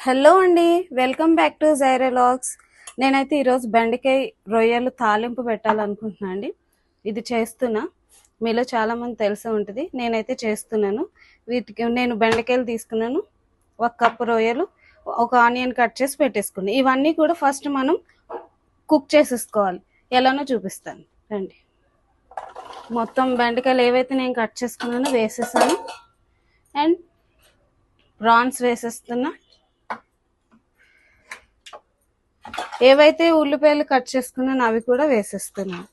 Hello అండి. Welcome back to జైరలాగ్స్ నేనైతే ఈరోజు బెండకాయ రొయ్యలు తాలింపు పెట్టాలనుకుంటున్నా అండి. ఇది చేస్తున్నా. మీలో చాలామంది తెలిసే ఉంటుంది. నేనైతే చేస్తున్నాను. వీటికి నేను బెండకాయలు తీసుకున్నాను. ఒక కప్పు రొయ్యలు ఒక ఆనియన్ కట్ చేసి పెట్టేసుకున్నాను ఇవన్నీ కూడా ఫస్ట్ మనం కుక్ చేసేసుకోవాలి. ఎలానో చూపిస్తాను. రండి. మొత్తం బెండకాయలు ఏవైతే నేను కట్ చేసుకున్నానో వేసేసాను. అండ్ ప్రాన్స్ వేసేస్తున్నా. ఏవైతే ఉల్లిపాయలు కట్ చేసుకున్నాను అవి కూడా వేసేస్తున్నాను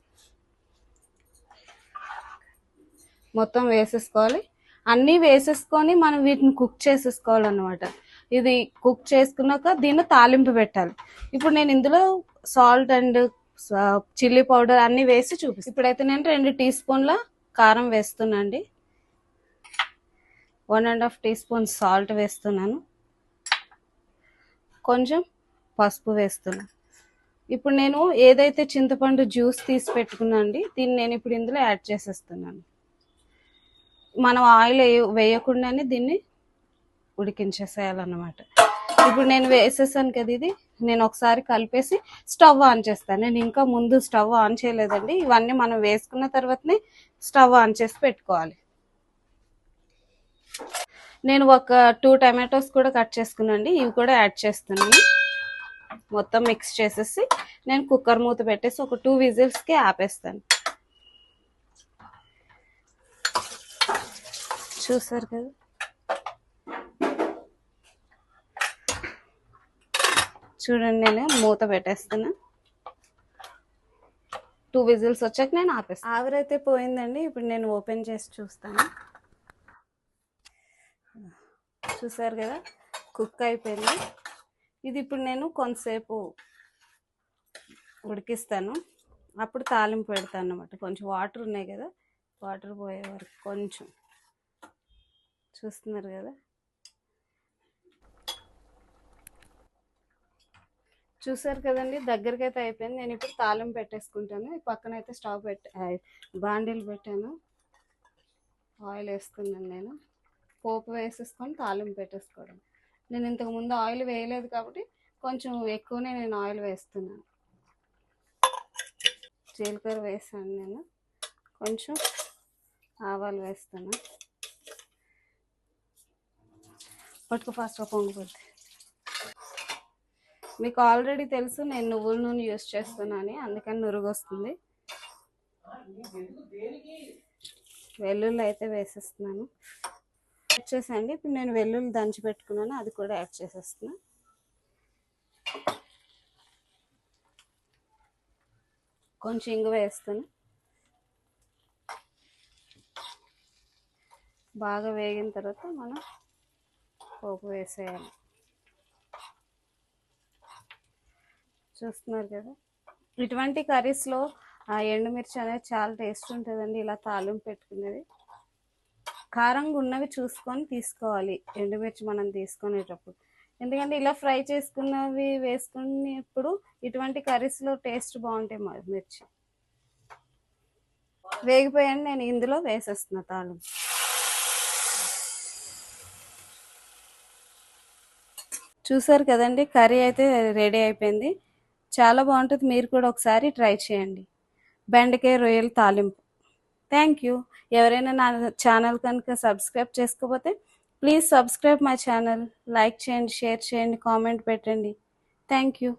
మొత్తం వేసేసుకోవాలి. అన్నీ వేసేసుకొని మనం వీటిని కుక్ చేసేసుకోవాలన్నమాట. ఇది కుక్ చేసుకున్నాక దీన్ని తాలింపు పెట్టాలి. ఇప్పుడు నేను ఇందులో సాల్ట్ అండ్ చిల్లీ పౌడర్ అన్నీ వేసి చూపిస్తాను ఇప్పుడైతే నేను రెండు టీ స్పూన్ల కారం వేస్తున్నాండి one and half teaspoon salt వేస్తున్నాను. కొంచెం పసుపు వేస్తున్నాను ఇప్పుడు నేను ఏదైతే చింతపండు జ్యూస్ తీసి పెట్టుకున్నా అండి దీన్ని నేను ఇప్పుడు ఇందులో యాడ్ చేసేస్తున్నాను. మనం ఆయిల్ వేయ- వేయకుండానే దీన్ని ఉడికించేసేయాలన్నమాట. ఇప్పుడు నేను వేసేసాను కదా ఇది నేను ఒకసారి కలిపేసి స్టవ్ ఆన్ చేస్తాను. నేను ఇంకా ముందు స్టవ్ ఆన్ చేయలేదండి ఇవన్నీ మనం వేసుకున్న తర్వాతనే స్టవ్ ఆన్ చేసి పెట్టుకోవాలి. నేను ఒక టూ టమాటోస్ కూడా కట్ చేసుకున్నాండి ఇవి కూడా యాడ్ చేస్తున్నాను. మొత్తం మిక్స్ చేసేసి నేను కుక్కర్ మూత పెట్టేసి ఒక టూ విజిల్స్కి ఆపేస్తాను. చూసారు కదా? చూడండి నేను మూత పెట్టేస్తున్నా. టూ విజిల్స్ వచ్చాక నేను ఆపేస్తాను. ఆవిరైతే పోయిందండి ఇప్పుడు నేను ఓపెన్ చేసి చూస్తాను. చూసారు కదా? కుక్ అయిపోయింది. ఇది ఇప్పుడు నేను కొంతసేపు ఉడికిస్తాను. అప్పుడు తాలింపు పెడతాను అన్నమాట. కొంచెం వాటర్ ఉన్నాయి కదా వాటర్ పోయే వరకు కొంచెం. చూస్తున్నారు కదా? చూసారు కదండి దగ్గరికి అయితే అయిపోయింది. నేను ఇప్పుడు తాళం పెట్టేసుకుంటాను. ఈ పక్కన అయితే స్టవ్ పెట్టా బాండీలు పెట్టాను. ఆయిల్ వేసుకున్నాను నేను. పోపు వేసేసుకొని తాళం పెట్టేసుకోవడం. నేను ఇంతకు ముందు ఆయిల్ వేయలేదు కాబట్టి కొంచెం ఎక్కువనే నేను ఆయిల్ వేస్తున్నాను. జీలకర్ర వేసాను నేను. కొంచెం ఆవాలు వేస్తాను పట్టుకు ఫాస్ట్ పొంగిపోద్ది మీకు ఆల్రెడీ తెలుసు నేను నువ్వుల నూనె యూస్ చేస్తున్నాను. అందుకని నురుగు వస్తుంది. వెల్లుల్లి అయితే వేసేస్తున్నాను. యాడ్ చేసేయండి. ఇప్పుడు నేను వెల్లుల్లి దంచి పెట్టుకున్నాను. అది కూడా యాడ్ చేసేస్తున్నా. కొంచెం ఇంగు వేస్తాను బాగా వేగిన తర్వాత మనం పోపు వేసేయాలి. చూస్తున్నారు కదా? ఇటువంటి కర్రీస్లో ఆ ఎండుమిర్చి అనేది చాలా టేస్ట్ ఉంటుందండి. ఇలా తాలింపు పెట్టుకునేది కారంగా ఉన్నవి చూసుకొని తీసుకోవాలి. ఎండుమిర్చి మనం తీసుకునేటప్పుడు. ఎందుకంటే ఇలా ఫ్రై చేసుకున్నవి వేసుకునేప్పుడు ఇటువంటి కర్రీస్లో టేస్ట్ బాగుంటాయి మిర్చి. వేగిపోయాను నేను ఇందులో వేసేస్తున్నా తాలింపు. చూసారు కదండి కర్రీ అయితే రెడీ అయిపోయింది. చాలా బాగుంటుంది మీరు కూడా ఒకసారి ట్రై చేయండి. బెండకాయ రొయ్యల తాలింపు. Thank you. ఎవరైనా నా ఛానల్ కనుక సబ్స్క్రైబ్ చేసుకోకపోతే please subscribe my channel. Like చేయండి షేర్ చేయండి కామెంట్ పెట్టండి. Thank you.